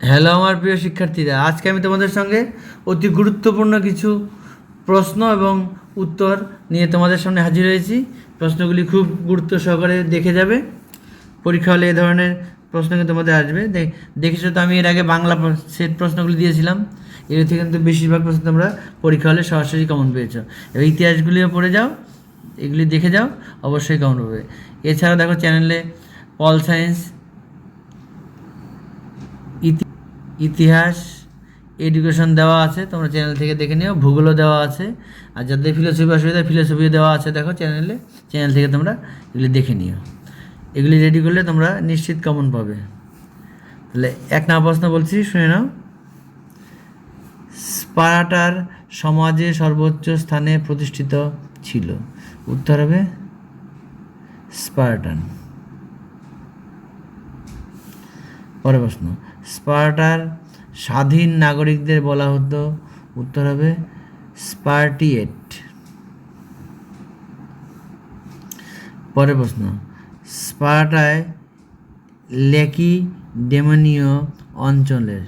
Hello আমার প্রিয় শিক্ষার্থীরা। আজকে আমি তোমাদের সঙ্গে অতি গুরুত্বপূর্ণ কিছু প্রশ্ন এবং উত্তর নিয়ে তোমাদের সামনে হাজির হয়েছি। প্রশ্নগুলি খুব গুরুত্ব সহকারে দেখে যাবে। পরীক্ষা হলে এ ধরনের প্রশ্ন কিন্তু তোমাদের আসবে। দেখ- দেখেছ তো, আমি এর আগে বাংলা সেট প্রশ্নগুলি দিয়েছিলাম। এর থেকে কিন্তু বেশিরভাগ প্রশ্ন তোমরা পরীক্ষা হলে সরাসরি কমন পেয়েছ। এবার ইতিহাসগুলিও পড়ে যাও, এগুলি দেখে যাও, অবশ্যই কমন পাবে এছাড়া দেখো চ্যানেলে পল সায়েন্স ইতিহাস এডুকেশন দেওয়া আছে, তোমরা চ্যানেল থেকে দেখে নিও, ভূগোলও দেওয়া আছে, আর যাদের ফিলোসফি অসুবিধা ফিলোসফিও দেওয়া আছে, দেখো চ্যানেলে চ্যানেল থেকে তোমরা এগুলি দেখে নিও। এগুলি রেডি করলে তোমরা নিশ্চিত কমন পাবে। তাহলে এক নম্বর প্রশ্ন বলছি, শুনে নাও। স্পারাটার সমাজে সর্বোচ্চ স্থানে প্রতিষ্ঠিত ছিল। উত্তর হবে স্পার্টান। পরের প্রশ্ন। স্পার্টার স্বাধীন নাগরিকদের বলা হতো। উত্তর হবে স্পার্টিয়েট। পরের প্রশ্ন, স্পার্টায় লেকি ডেমনীয় অঞ্চলের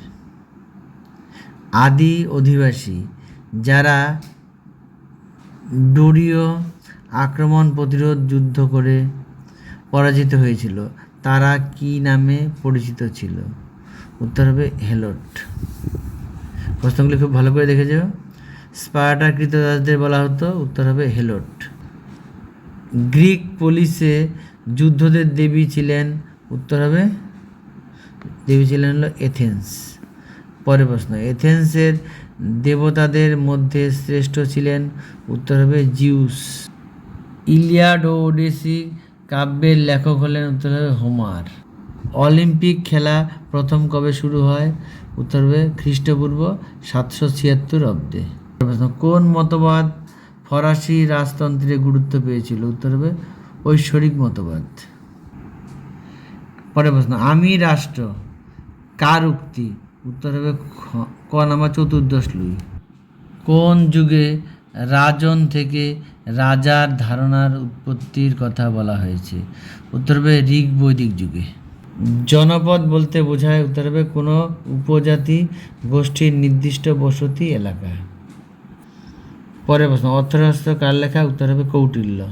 আদি অধিবাসী যারা ডোরীয় আক্রমণ প্রতিরোধ যুদ্ধ করে পরাজিত হয়েছিল, তারা কি নামে পরিচিত ছিল? উত্তর হবে হেলট প্রশ্নগুলি খুব ভালো করে দেখে যাও স্পার্টার কৃতদাসদের বলা হতো, উত্তর হবে হেলট গ্রিক পুলিশে যুদ্ধদের দেবী ছিলেন, উত্তর হবে, দেবী ছিলেন হলো এথেন্স। পরের প্রশ্ন, এথেন্সের দেবতাদের মধ্যে শ্রেষ্ঠ ছিলেন, উত্তর হবে জিউস। ইলিয়াড ও ওডিসি কাব্যের লেখক হলেন, উত্তর হবে হোমার। অলিম্পিক খেলা প্রথম কবে শুরু হয়? উত্তর হবে খ্রিস্টপূর্ব সাতশো ছিয়াত্তর অব্দে। কোন মতবাদ ফরাসি রাজতন্ত্রে গুরুত্ব পেয়েছিল? উত্তর হবে ঐশ্বরিক মতবাদ। পরের প্রশ্ন, আমি রাষ্ট্র কার উক্তি? উত্তর হবে ক নাম্বার চতুর্দশ লুই। কোন যুগে রাজন থেকে রাজার ধারণার উৎপত্তির কথা বলা হয়েছে? উত্তর হবে ঋগ বৈদিক যুগে। জনপদ বলতে বোঝায়, উত্তর হবে কোনো উপজাতি গোষ্ঠীর নির্দিষ্ট বসতি এলাকা। পরের প্রশ্ন, অর্থশাস্ত্র কার লেখা? উত্তর হবে কৌটিল্য।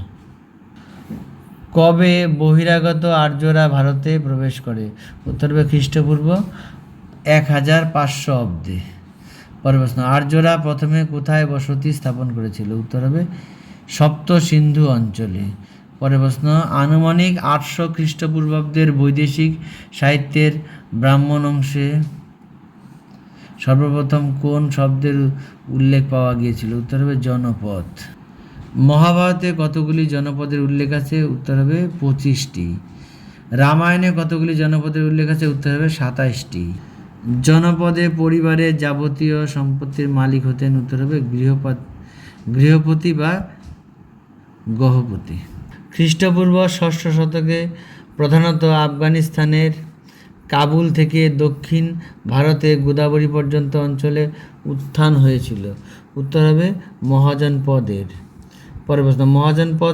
কবে বহিরাগত আর্যরা ভারতে প্রবেশ করে? উত্তর হবে খ্রিস্টপূর্ব এক হাজার পাঁচশো অব্দে। পরের প্রশ্ন, আর্যরা প্রথমে কোথায় বসতি স্থাপন করেছিল? উত্তর হবে সপ্ত সিন্ধু অঞ্চলে। পরের প্রশ্ন, আনুমানিক আটশো খ্রিস্টপূর্বাব্দের বৈদেশিক সাহিত্যের ব্রাহ্মণ অংশে সর্বপ্রথম কোন শব্দের উল্লেখ পাওয়া গিয়েছিল? উত্তর হবে জনপদ। মহাভারতে কতগুলি জনপদের উল্লেখ আছে? উত্তর হবে পঁচিশটি। রামায়ণে কতগুলি জনপদের উল্লেখ আছে? উত্তর হবে সাতাইশটি। জনপদে পরিবারের যাবতীয় সম্পত্তির মালিক হতেন, উত্তর হবে গৃহপদ গৃহপতি বা গহপতি। খ্রিস্টপূর্ব ষষ্ঠ শতকে প্রধানত আফগানিস্তানের কাবুল থেকে দক্ষিণ ভারতে গোদাবরী পর্যন্ত অঞ্চলে উত্থান হয়েছিল। উত্তর হবে মহাজনপদের পরের প্রশ্ন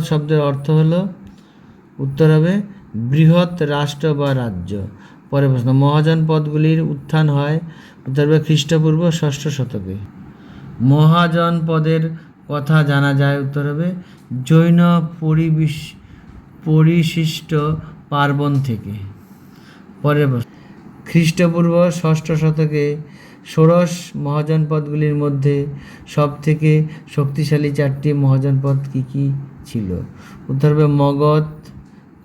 শব্দের অর্থ হল, উত্তর হবে বৃহৎ রাষ্ট্র বা রাজ্য। পরের প্রশ্ন মহাজনপদগুলির উত্থান হয় উত্তর হবে খ্রিস্টপূর্ব ষষ্ঠ শতকে। মহাজনপদের কথা জানা যায় উত্তর হবে, জৈন পরিবিশ, পরিশিষ্ট পার্বণ থেকে। পরের প্রশ্ন। খ্রিস্টপূর্ব ষষ্ঠ শতকে ষোড়শ মহাজনপদগুলির মধ্যে সবথেকে শক্তিশালী চারটি মহাজনপদ কী কী ছিল? উত্তর হবে মগধ,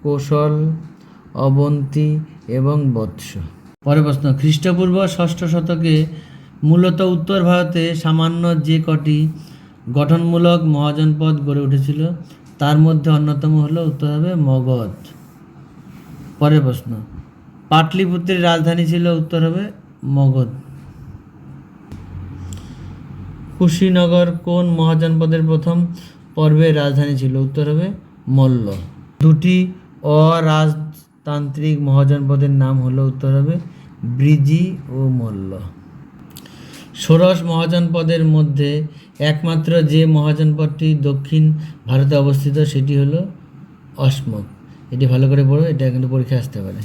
কৌশল, অবন্তী এবং বৎস। পরের প্রশ্ন। খ্রিস্টপূর্ব ষষ্ঠ শতকে মূলত উত্তর ভারতে সামান্য যে কটি গঠনমূলক মহাজনপদ গড়ে উঠেছিল। তার মধ্যে অন্যতম হলো উত্তর হবে মগধ। পরের প্রশ্ন, পাটলিপুত্রের রাজধানী ছিল উত্তর হবে মগধ। কুশীনগর কোন মহাজনপদের প্রথম পর্বের রাজধানী ছিল? উত্তর হবে মল্ল। দুটি অরাজতান্ত্রিক মহাজনপদের নাম হলো উত্তর হবে ব্রিজি ও মল্ল। ষোড়শ মহাজনপদের মধ্যে একমাত্র যে মহাজনপদটি দক্ষিণ ভারতে অবস্থিত, সেটি হলো অসমক এটি ভালো করে পড়ো, এটা কিন্তু পরীক্ষা আসতে পারে।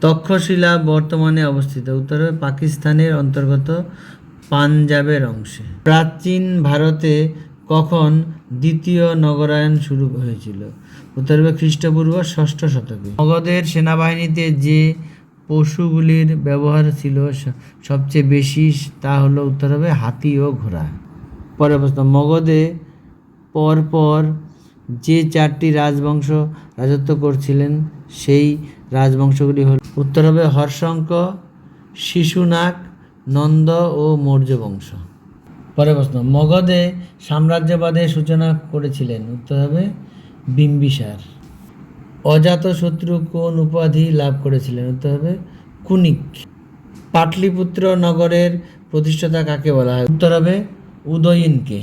তক্ষশিলা বর্তমানে অবস্থিত, উত্তর পাকিস্তানের অন্তর্গত পাঞ্জাবের অংশে। প্রাচীন ভারতে কখন দ্বিতীয় নগরায়ণ শুরু হয়েছিল? উত্তর খ্রিস্টপূর্ব ষষ্ঠ শতকে। মগধের সেনাবাহিনীতে যে পশুগুলির ব্যবহার ছিল সবচেয়ে বেশি, তা হলো উত্তর হবে হাতি ও ঘোড়া। পরের প্রশ্ন, মগধে পরপর যে চারটি রাজবংশ রাজত্ব করছিলেন, সেই রাজবংশগুলি হল উত্তর হবে হর্ষঙ্ক শিশুনাগ, নন্দ ও মৌর্য বংশ পরের প্রশ্ন, মগধে সাম্রাজ্যবাদের সূচনা করেছিলেন, উত্তর হবে বিম্বিসার। অজাতশত্রু কোন উপাধি লাভ করেছিলেন? উত্তর হবে কুনিক। পাটলিপুত্র নগরের প্রতিষ্ঠাতা কাকে বলা হয়? উত্তর হবে উদয়িনকে।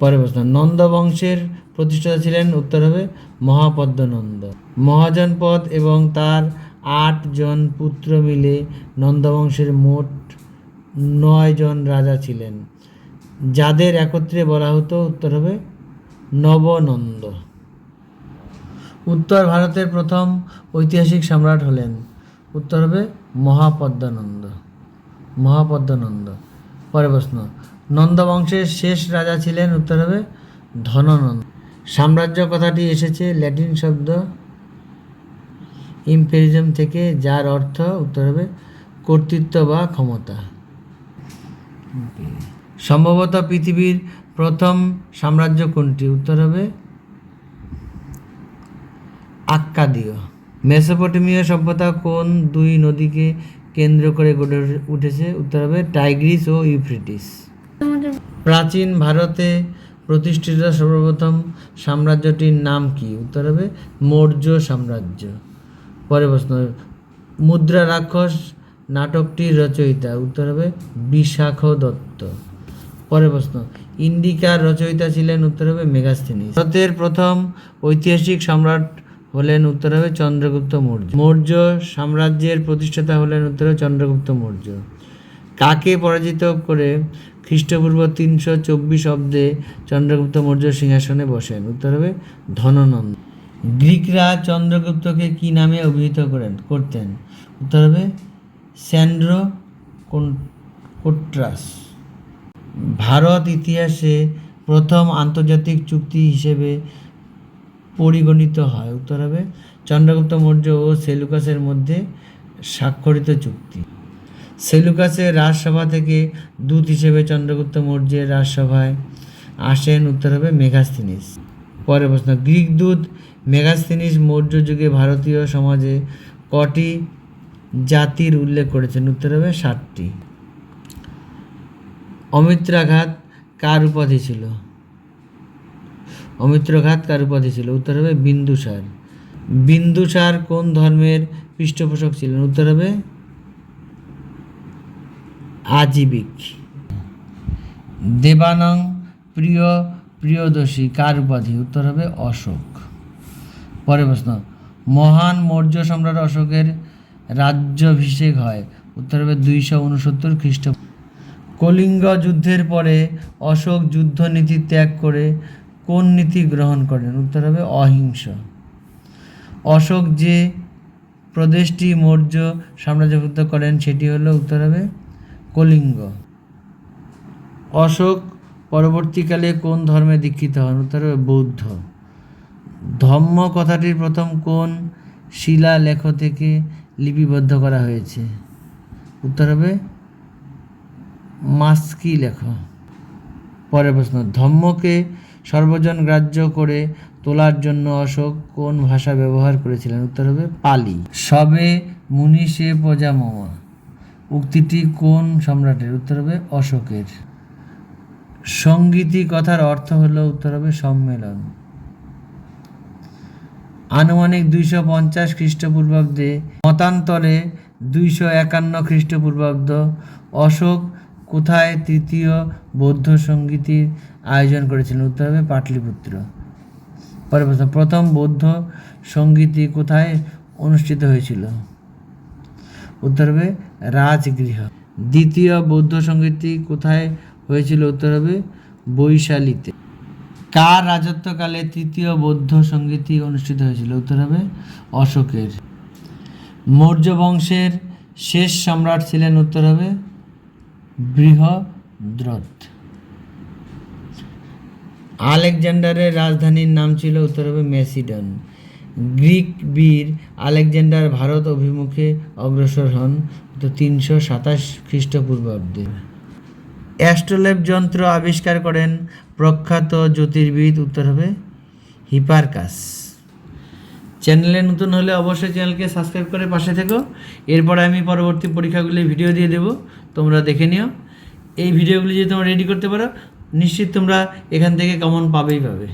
পরের প্রশ্ন নন্দ বংশের প্রতিষ্ঠাতা ছিলেন, উত্তর হবে মহাপদ্মনন্দ। মহাজনপদ এবং তার আট জন পুত্র মিলে নন্দবংশের মোট নয় জন রাজা ছিলেন। যাদের একত্রে বলা হতো, উত্তর হবে নবনন্দ। উত্তর ভারতের প্রথম ঐতিহাসিক সম্রাট হলেন। উত্তর হবে মহাপদ্মানন্দ। মহাপদ্মানন্দ। পরে প্রশ্ন নন্দ বংশের শেষ রাজা ছিলেন উত্তর হবে ধননন্দ। সাম্রাজ্য কথাটি এসেছে ল্যাটিন শব্দ ইম্পেরিজম থেকে যার অর্থ উত্তর হবে কর্তৃত্ব বা ক্ষমতা। সম্ভবত পৃথিবীর প্রথম সাম্রাজ্য কোনটি? উত্তর হবে আক্কাদীয় মেসোপটেমীয় সভ্যতা কোন দুই নদীকে কেন্দ্র করে গড়ে উঠেছে? উত্তর হবে টাইগ্রিস ও ইউফ্রিটিস। প্রাচীন ভারতে প্রতিষ্ঠিত সর্বপ্রথম সাম্রাজ্যটির নাম কি? উত্তর হবে মৌর্য সাম্রাজ্য। পরে প্রশ্ন, মুদ্রা রাক্ষস নাটকটির রচয়িতা? উত্তর হবে বিশাখ দত্ত। পরে প্রশ্ন, ইন্ডিকার রচয়িতা ছিলেন? উত্তর হবে মেগাস্থেনিস। ভারতের প্রথম ঐতিহাসিক সম্রাট হলেন উত্তর হবে চন্দ্রগুপ্ত মৌর্য। মৌর্য সাম্রাজ্যের প্রতিষ্ঠাতা হলেন উত্তর চন্দ্রগুপ্ত মৌর্য। কাকে পরাজিত করে খ্রিস্টপূর্ব তিনশো চব্বিশ অব্দে চন্দ্রগুপ্ত মৌর্য সিংহাসনে বসেন? উত্তর হবে ধননন্দ। গ্রিকরা চন্দ্রগুপ্তকে কি নামে অভিহিত করেন, করতেন? উত্তর হবে স্যান্ড্রো কোট্রাস। ভারত ইতিহাসে প্রথম আন্তর্জাতিক চুক্তি হিসেবে পরিগণিত হয়। উত্তর হবে চন্দ্রগুপ্ত মৌর্য ও সেলুকাসের মধ্যে স্বাক্ষরিত চুক্তি। সেলুকাসের রাজসভা থেকে দূত হিসেবে চন্দ্রগুপ্ত মৌর্যের রাজসভায় আসেন, উত্তর হবে মেঘাস্থিনিস পরের প্রশ্ন, গ্রিক দূত মেঘাস্থিনিস মৌর্য যুগে ভারতীয় সমাজে কটি জাতির উল্লেখ করেছেন? উত্তর হবে ষাটটি অমিত্রাঘাত কার উপাধি ছিল? অমিত্রঘাত কার উপাধি ছিল। উত্তর হবে বিন্দুসার। বিন্দুসার কোন ধর্মের পৃষ্ঠপোষক ছিলেন? উত্তর হবে আজীবিক। দেবানং প্রিয় প্রিয়দর্শী কার উপাধি? উত্তর হবে অশোক। পরের প্রশ্ন, মহান মৌর্য সম্রাট অশোকের রাজ্যাভিষেক হয়? উত্তর হবে দুইশো উনসত্তর খ্রিস্ট কলিঙ্গ যুদ্ধের পরে অশোক যুদ্ধনীতি ত্যাগ করে কোন নীতি গ্রহণ করেন? উত্তর হবে অহিংস। অশোক যে প্রদেশটি মৌর্য সাম্রাজ্যভুক্ত করেন, সেটি হলো উত্তর হবে কলিঙ্গ। অশোক পরবর্তীকালে কোন ধর্মে দীক্ষিত হন? উত্তর হবে বৌদ্ধ। ধম্ম কথাটির প্রথম কোন শিলালেখ থেকে লিপিবদ্ধ করা হয়েছে? উত্তর হবে মাস্কি লেখ। পরের প্রশ্ন, ধম্মকে সর্বজন গ্রাহ্য করে তোলার জন্য অশোক কোন ভাষা ব্যবহার করেছিলেন? উত্তর হবে পালি। সবে মুনিষে প্রজা মমা উক্তিটি কোন সম্রাটের? উত্তর হবে অশোকের। সঙ্গীতি কথার অর্থ হলো, উত্তর হবে সম্মেলন। আনুমানিক দুইশো পঞ্চাশ খ্রিস্টপূর্বাব্দে, মতান্তরে দুইশো একান্ন খ্রিস্টপূর্বাব্দ অশোক কোথায় তৃতীয় বৌদ্ধ সঙ্গীতির আয়োজন করেছিলেন? উত্তর হবে পাটলিপুত্র। পরের প্রশ্ন, প্রথম বৌদ্ধ সঙ্গীতি কোথায় অনুষ্ঠিত হয়েছিল? উত্তর হবে রাজগৃহ। দ্বিতীয় বৌদ্ধ সঙ্গীতি কোথায় হয়েছিল? উত্তর হবে বৈশালীতে। কার রাজত্বকালে তৃতীয় বৌদ্ধ সঙ্গীতি অনুষ্ঠিত হয়েছিল? উত্তর হবে অশোকের। মৌর্য বংশের শেষ সম্রাট ছিলেন, উত্তর হবে বৃহদ্রথ। আলেকজান্ডারের রাজধানীর নাম ছিল উত্তর হবে মেসিডন। গ্রিক বীর আলেকজান্ডার ভারত অভিমুখে অগ্রসর হন তো তিনশো সাতাশ খ্রিস্টপূর্বাব্দে অ্যাস্ট্রোলেব যন্ত্র আবিষ্কার করেন প্রখ্যাত জ্যোতির্বিদ উত্তর হবে হিপারকাস। চ্যানেলে নতুন হলে অবশ্যই চ্যানেলকে সাবস্ক্রাইব করে পাশে থেকো। এরপরে আমি পরবর্তী পরীক্ষাগুলি ভিডিও দিয়ে দেবো। তোমরা দেখে নিও। এই ভিডিওগুলি যদি তোমরা রেডি করতে পারো, নিশ্চিত তোমরা এখান থেকে কমন পাবেই পাবে।